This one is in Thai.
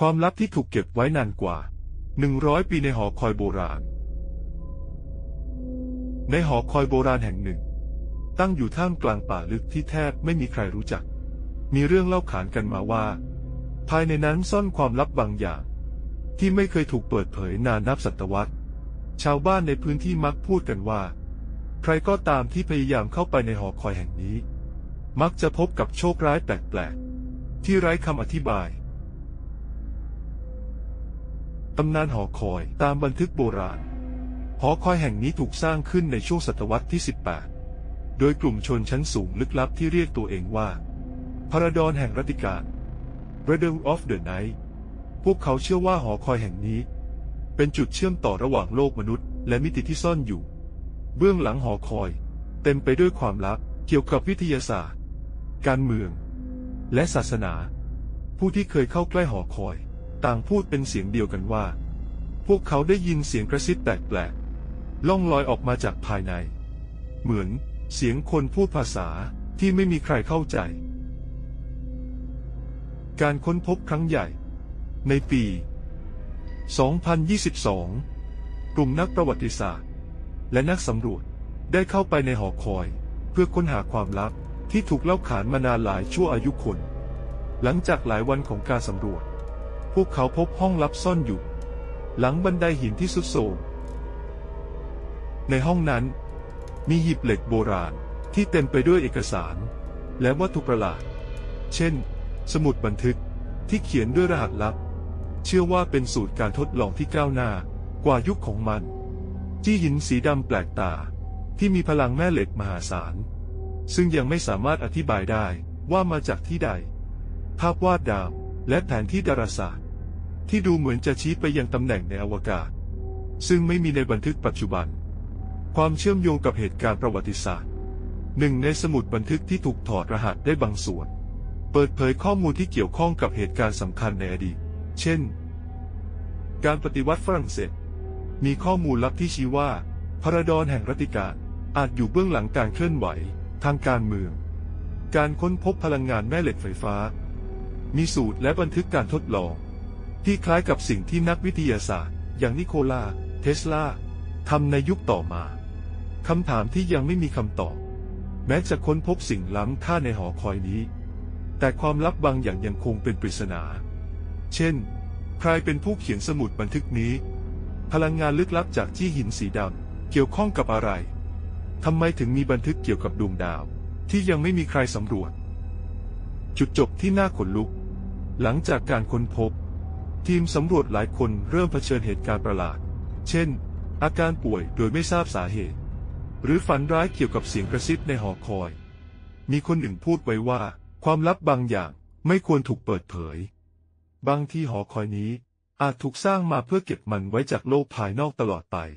ความลับที่ถูกเก็บไว้นานกว่า 100 ปีในหอคอยโบราณ ในหอคอยโบราณแห่งหนึ่ง ตั้งอยู่ท่ามกลางป่าลึกที่แทบไม่มีใครรู้จัก มีเรื่องเล่าขานกันมาว่า ภายในนั้นซ่อนความลับบางอย่าง ที่ไม่เคยถูกเปิดเผยนานนับศตวรรษ ชาวบ้านในพื้นที่มักพูดกันว่า ใครก็ตามที่พยายามเข้าไปในหอคอยแห่งนี้ มักจะพบกับโชคร้ายแปลกๆที่ไร้คำอธิบาย ตำนานหอคอยตามบันทึกโบราณ หอคอยแห่งนี้ถูกสร้างขึ้นในช่วงศตวรรษที่ 18 โดยกลุ่มชนชั้นสูงลึกลับที่เรียกตัวเองว่าพาราดอนแห่งรัติการ Riddle of the Night พวกเขาเชื่อว่าหอคอยแห่งนี้ เป็นจุดเชื่อมต่อระหว่างโลกมนุษย์ และมิติที่ซ่อนอยู่ เบื้องหลังหอคอย เต็มไปด้วยความลับเกี่ยวกับวิทยาศาสตร์ การเมือง และศาสนา ผู้ที่เคยเข้าใกล้หอคอย ต่างพูดเป็นเสียงเดียวกันว่า พวกเขาได้ยินเสียงกระซิบแปลกๆล่องลอยออกมาจากภายใน เหมือนเสียงคนพูดภาษาที่ไม่มีใครเข้าใจ การค้นพบครั้งใหญ่ ในปี 2022 กลุ่มนักประวัติศาสตร์ และนักสำรวจได้เข้าไปในหอคอย เพื่อค้นหาความลับที่ถูกเล่าขานมานานหลายชั่วอายุคน หลังจากหลายวันของการสำรวจ พวกเขาพบห้องลับซ่อนอยู่ หลังบันไดหินที่สุดโทมในห้องนั้น มีหีบเหล็กโบราณที่เต็มไปด้วยเอกสาร และวัตถุประหลาด เช่น สมุดบันทึกที่เขียนด้วยรหัสลับ เชื่อว่าเป็นสูตรการทดลองที่ก้าวหน้ากว่ายุคของมันจี้หินสีดำแปลกตาที่มีพลังแม่เหล็กมหาศาล ซึ่งยังไม่สามารถอธิบายได้ว่ามาจากที่ใด ภาพวาดดาวและแผนที่ดาราศาสตร์ ที่ดูเหมือนจะชี้ไปยังตำแหน่งในอวกาศ ซึ่งไม่มีในบันทึกปัจจุบัน ความเชื่อมโยงกับเหตุการณ์ประวัติศาสตร์ หนึ่งในสมุดบันทึกที่ถูกถอดรหัสได้บางส่วน เปิดเผยข้อมูลที่เกี่ยวข้องกับเหตุการณ์สำคัญในอดีต เช่น การปฏิวัติฝรั่งเศส มีข้อมูลลับที่ชี้ว่าพราดอนแห่งรัตติการอาจอยู่เบื้องหลังการเคลื่อนไหว ทางการเมือง การค้นพบพลังงานแม่เหล็กไฟฟ้า มีสูตรและบันทึกการทดลอง ที่คล้ายกับสิ่งที่นักวิทยาศาสตร์ อย่างนิโคลา เทสลาทำในยุคต่อมาคำถามที่ยังไม่มีคำตอบ แม้จะค้นพบสิ่งล้ำค่าในหอคอยนี้ แต่ความลับบางอย่างยังคงเป็นปริศนา เช่น ใครเป็นผู้เขียนสมุดบันทึกนี้ พลังงานลึกลับจากที่หินสีดำเกี่ยวข้องกับอะไรทำไมถึงมีบันทึกเกี่ยวกับดวงดาว ที่ยังไม่มีใครสำรวจ จุดจบที่น่าขนลุก หลังจากการค้นพบ ทีมสำรวจหลายคนเริ่มเผชิญเหตุการณ์ประหลาด เช่น อาการป่วยโดยไม่ทราบสาเหตุ หรือฝันร้ายเกี่ยวกับเสียงกระซิบในหอคอย มีคนหนึ่งพูดไว้ว่า ความลับบางอย่างไม่ควรถูกเปิดเผย บางที่หอคอยนี้อาจถูกสร้างมาเพื่อเก็บมันไว้จากโลกภายนอกตลอดไป